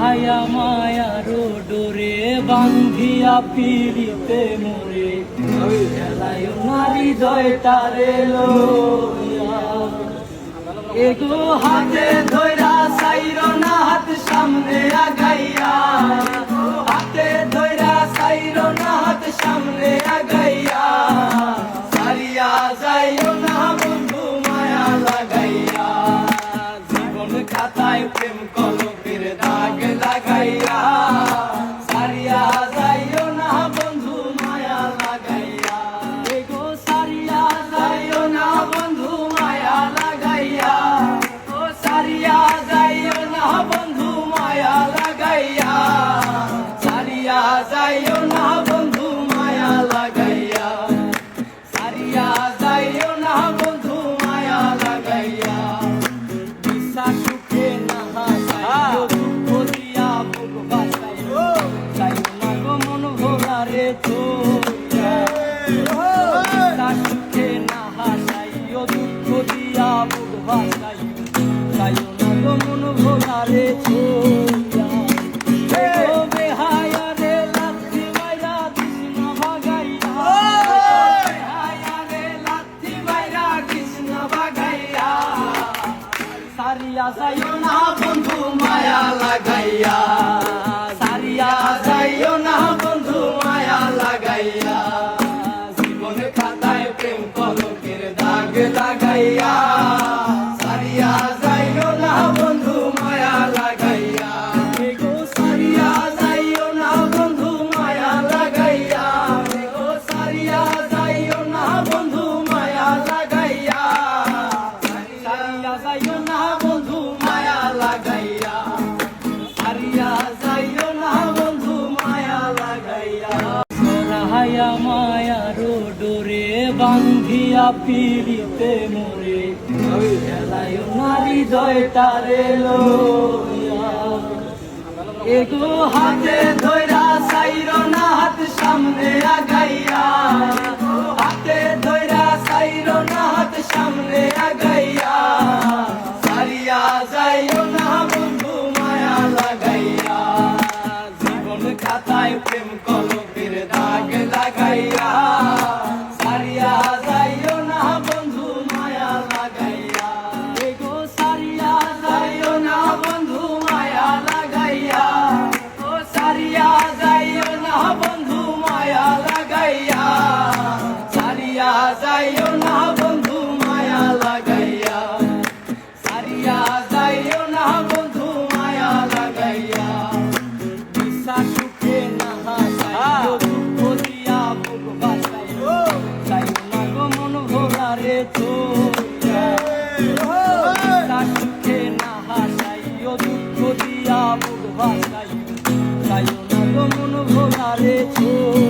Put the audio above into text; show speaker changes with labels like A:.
A: সরাহায়া মায়ার ডোরে বান্ধিয়া পিড়িতে মোরে। খেলায় নারী দয় তারে এগো হাতে ধৈরা সাইর না হাত লাগাইয়া সারিয়া যাইও না বন্ধু মায়া লাগাইয়া। এগো সারিয়া যাইও না বন্ধু মায়া লাগাইয়া। ও সারিয়া যাইও না বন্ধু মায়া লাগাইয়া। সারিয়া যাইও সারিয়া যাইও না বন্ধু মায়া লাগাইয়া সারিয়া সরাহায়া মায়ার ডোরে বান্ধিয়া পিড়িতে মোরে। খেলায় নারী দয় তারে এগো হাতে ধৈরা সাইর না হাত সামনে আগাইয়া। হাতে ধৈরা সাইর না হাত সামনে আগাইয়া। সারিয়া যাইও না বন্ধু, মায়া লাগাইয়া। জীবন খাতায় প্রেম কলকের সারিয়া যাইও না বন্ধু, মায়া লাগাইয়া। সারিয়া যাইও না বন্ধু, মায়া লাগাইয়া। বিশ্বাস সুখে না হাসাইও দুঃখ দিয়া বুক বাসাইও যাইও না গো মন ভোলারে তোরা বিশ্বাস সুখে না হাসাইও দুঃখ দিয়া বুক বাসাইও যাইও না গো মন ভোলারে তোরা ও